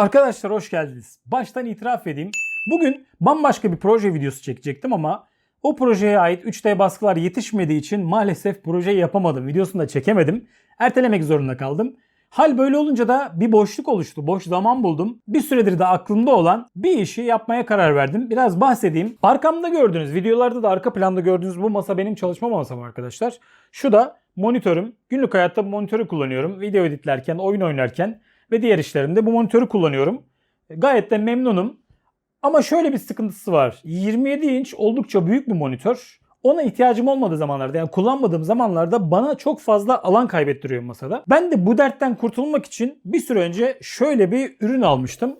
Arkadaşlar hoş geldiniz. Baştan itiraf edeyim. Bugün bambaşka bir proje videosu çekecektim ama o projeye ait 3D baskılar yetişmediği için maalesef projeyi yapamadım. Videosunu da çekemedim. Ertelemek zorunda kaldım. Hal böyle olunca da bir boşluk oluştu. Boş zaman buldum. Bir süredir de aklımda olan bir işi yapmaya karar verdim. Biraz bahsedeyim. Arkamda gördüğünüz, videolarda da arka planda gördüğünüz bu masa benim çalışma masam arkadaşlar. Şu da monitörüm. Günlük hayatta monitörü kullanıyorum. Video editlerken, oyun oynarken ve diğer işlerimde bu monitörü kullanıyorum. Gayet de memnunum. Ama şöyle bir sıkıntısı var. 27 inç oldukça büyük bir monitör. Ona ihtiyacım olmadığı zamanlarda yani kullanmadığım zamanlarda bana çok fazla alan kaybettiriyor masada. Ben de bu dertten kurtulmak için bir süre önce şöyle bir ürün almıştım.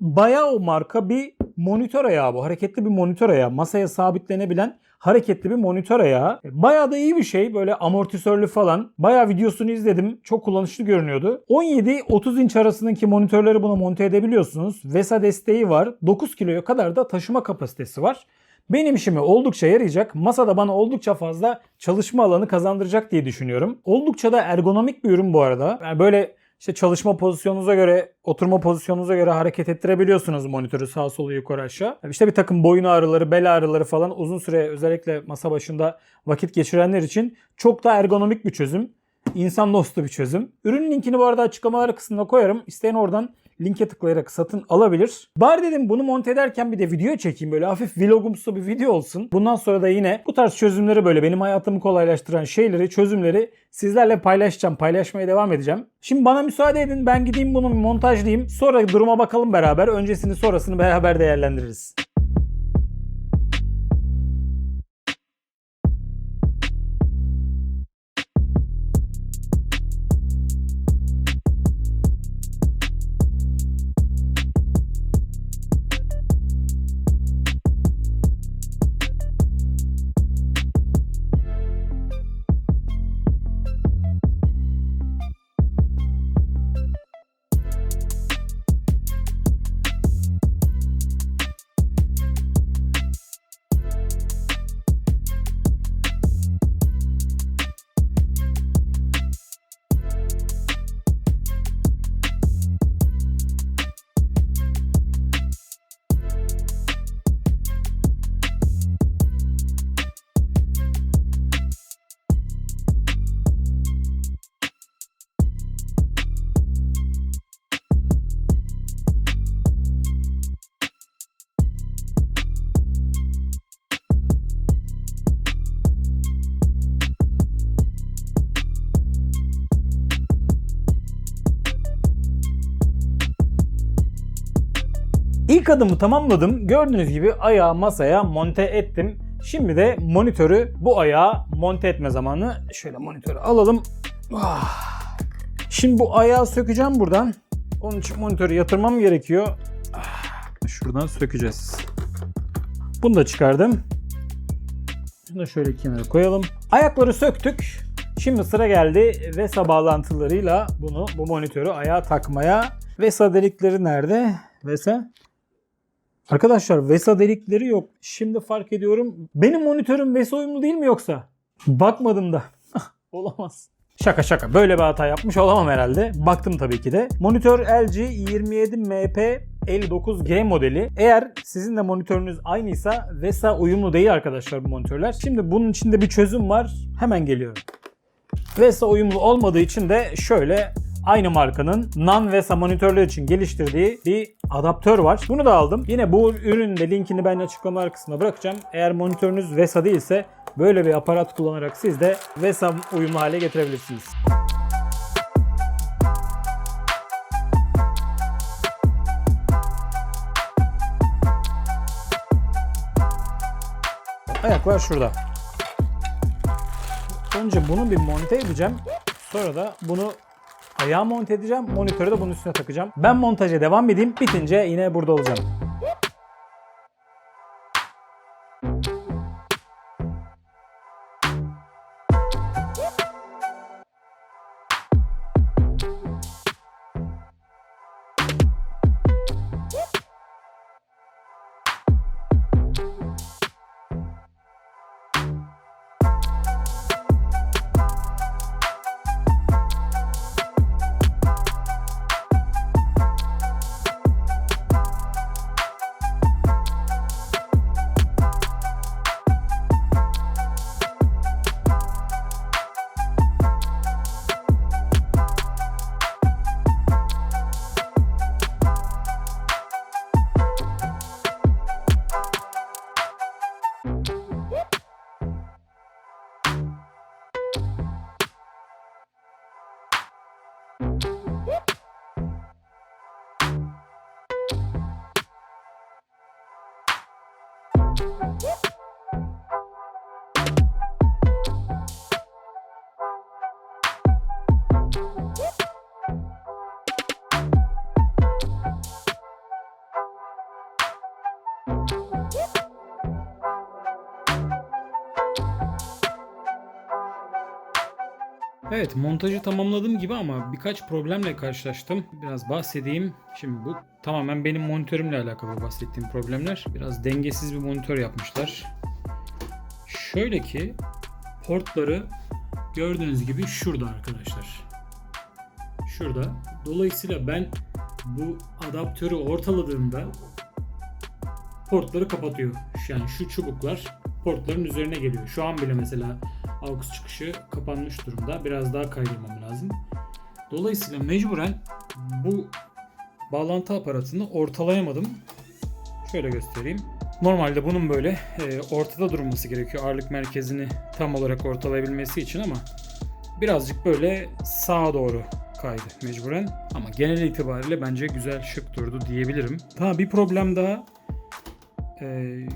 Nord Bayao marka bir monitör ayağı bu. Hareketli bir monitör ayağı. Masaya sabitlenebilen hareketli bir monitör ayağı. Bayağı da iyi bir şey. Böyle amortisörlü falan. Bayağı videosunu izledim. Çok kullanışlı görünüyordu. 17-30 inç arasındaki monitörleri buna monte edebiliyorsunuz. VESA desteği var. 9 kiloya kadar da taşıma kapasitesi var. Benim işime oldukça yarayacak. Masada bana oldukça fazla çalışma alanı kazandıracak diye düşünüyorum. Oldukça da ergonomik bir ürün bu arada. Yani böyle işte çalışma pozisyonunuza göre, oturma pozisyonunuza göre hareket ettirebiliyorsunuz monitörü sağa sola yukarı aşağı. İşte bir takım boyun ağrıları, bel ağrıları falan uzun süre özellikle masa başında vakit geçirenler için çok da ergonomik bir çözüm. İnsan dostu bir çözüm. Ürün linkini bu arada açıklamalar kısmına koyarım. İsteyen oradan linke tıklayarak satın alabilir. Bari dedim bunu monte ederken bir de video çekeyim böyle hafif vlogumsu bir video olsun. Bundan sonra da yine bu tarz çözümleri böyle benim hayatımı kolaylaştıran şeyleri, çözümleri sizlerle paylaşacağım, paylaşmaya devam edeceğim. Şimdi bana müsaade edin ben gideyim bunu montajlayayım. Sonra duruma bakalım beraber. Öncesini sonrasını beraber değerlendiririz. İlk adımı tamamladım. Gördüğünüz gibi ayağı masaya monte ettim. Şimdi de monitörü bu ayağa monte etme zamanı. Şöyle monitörü alalım. Ah. Şimdi bu ayağı sökeceğim buradan. Onun için monitörü yatırmam gerekiyor. Ah. Şuradan sökeceğiz. Bunu da çıkardım. Şunu da şöyle kenara koyalım. Ayakları söktük. Şimdi sıra geldi VESA bağlantılarıyla bunu bu monitörü ayağa takmaya. VESA delikleri nerede? VESA Arkadaşlar VESA delikleri yok. Şimdi fark ediyorum. Benim monitörüm VESA uyumlu değil mi yoksa? Bakmadım da. Olamaz. Şaka şaka. Böyle bir hata yapmış olamam herhalde. Baktım tabii ki de. Monitör LG 27MP 59G modeli. Eğer sizin de monitörünüz aynıysa VESA uyumlu değil arkadaşlar bu monitörler. Şimdi bunun içinde bir çözüm var. Hemen geliyorum. VESA uyumlu olmadığı için de şöyle aynı markanın non-VESA monitörler için geliştirdiği bir adaptör var. Bunu da aldım. Yine bu ürünün de linkini ben açıklama kısmına bırakacağım. Eğer monitörünüz VESA değilse böyle bir aparat kullanarak siz de VESA uyumlu hale getirebilirsiniz. Ayaklar şurada. Önce bunu bir monte edeceğim. Sonra da bunu ayağa monte edeceğim. Monitörü de bunun üstüne takacağım. Ben montaja devam edeyim. Bitince yine burada olacağım. Evet montajı tamamladım gibi ama birkaç problemle karşılaştım. Biraz bahsedeyim. Şimdi bu tamamen benim monitörümle alakalı bahsettiğim problemler. Biraz dengesiz bir monitör yapmışlar. Şöyle ki portları gördüğünüz gibi şurada arkadaşlar. Şurada. Dolayısıyla ben bu adaptörü ortaladığımda portları kapatıyor. Yani şu çubuklar portların üzerine geliyor. Şu an bile mesela AUX çıkışı kapanmış durumda. Biraz daha kaydırmam lazım. Dolayısıyla mecburen bu bağlantı aparatını ortalayamadım. Şöyle göstereyim. Normalde bunun böyle e, ortada durması gerekiyor ağırlık merkezini tam olarak ortalayabilmesi için ama birazcık böyle sağa doğru kaydı mecburen. Ama genel itibariyle bence güzel şık durdu diyebilirim. Ha bir problem daha. Ee,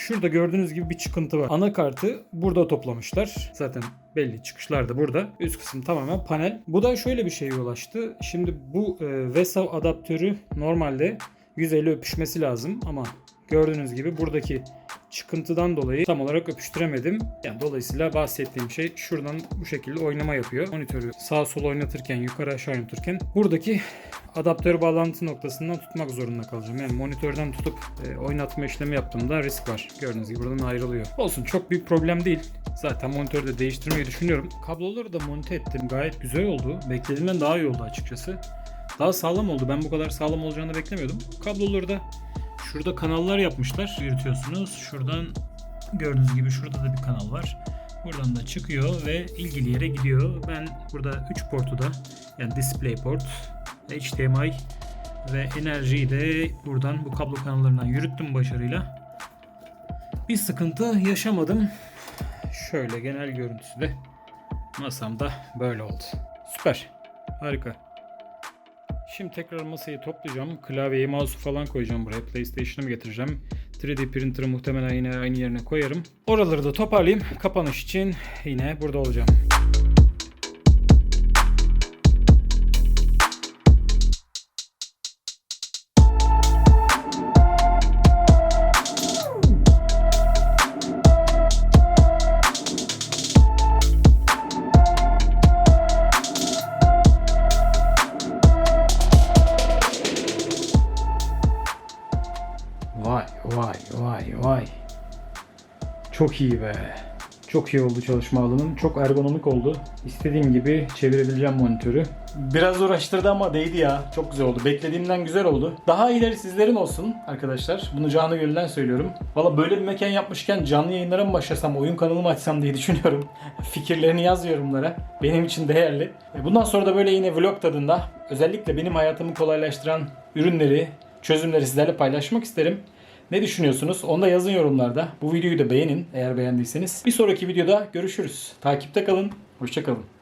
şurada gördüğünüz gibi bir çıkıntı var. Anakartı burada toplamışlar. Zaten belli çıkışlar da burada. Üst kısım tamamen panel. Bu da şöyle bir şeye yol. Şimdi bu e, VESA adaptörü normalde 150 öpüşmesi lazım ama gördüğünüz gibi buradaki çıkıntıdan dolayı tam olarak öpüştüremedim. Yani dolayısıyla bahsettiğim şey şuradan bu şekilde oynama yapıyor. Monitörü sağa sola oynatırken, yukarı aşağı oynatırken buradaki adaptör bağlantı noktasından tutmak zorunda kalacağım. Yani monitörden tutup e, oynatma işlemi yaptığımda risk var. Gördüğünüz gibi buradan ayrılıyor. Olsun çok büyük problem değil. Zaten monitörü de değiştirmeyi düşünüyorum. Kabloları da monte ettim. Gayet güzel oldu. Beklediğimden daha iyi oldu açıkçası. Daha sağlam oldu. Ben bu kadar sağlam olacağını beklemiyordum. Kabloları da şurada kanallar yapmışlar. Yürütüyorsunuz. Şuradan gördüğünüz gibi şurada da bir kanal var. Buradan da çıkıyor ve ilgili yere gidiyor. Ben burada 3 portu da yani display port, HDMI ve enerjiyi de buradan bu kablo kanallarından yürüttüm başarıyla. Bir sıkıntı yaşamadım. Şöyle genel görüntüsü de masamda böyle oldu. Süper. Harika. Şimdi tekrar masayı toplayacağım. Klavyeyi, mouse'u falan koyacağım buraya. PlayStation'ımı getireceğim. 3D printer'ı muhtemelen yine aynı yerine koyarım. Oraları da toparlayayım. Kapanış için yine burada olacağım. Çok iyi be. Çok iyi oldu çalışma alanım. Çok ergonomik oldu. İstediğim gibi çevirebileceğim monitörü. Biraz uğraştırdı ama değdi ya. Çok güzel oldu. Beklediğimden güzel oldu. Daha iyileri sizlerin olsun arkadaşlar. Bunu canı gönülden söylüyorum. Valla böyle bir mekan yapmışken canlı yayınlara mı başlasam, oyun kanalımı açsam diye düşünüyorum. Fikirlerini yaz yorumlara. Benim için değerli. E, Bundan sonra da böyle yine vlog tadında özellikle benim hayatımı kolaylaştıran ürünleri, çözümleri sizlerle paylaşmak isterim. Ne düşünüyorsunuz? Onu da yazın yorumlarda. Bu videoyu da beğenin eğer beğendiyseniz. Bir sonraki videoda görüşürüz. Takipte kalın. Hoşçakalın.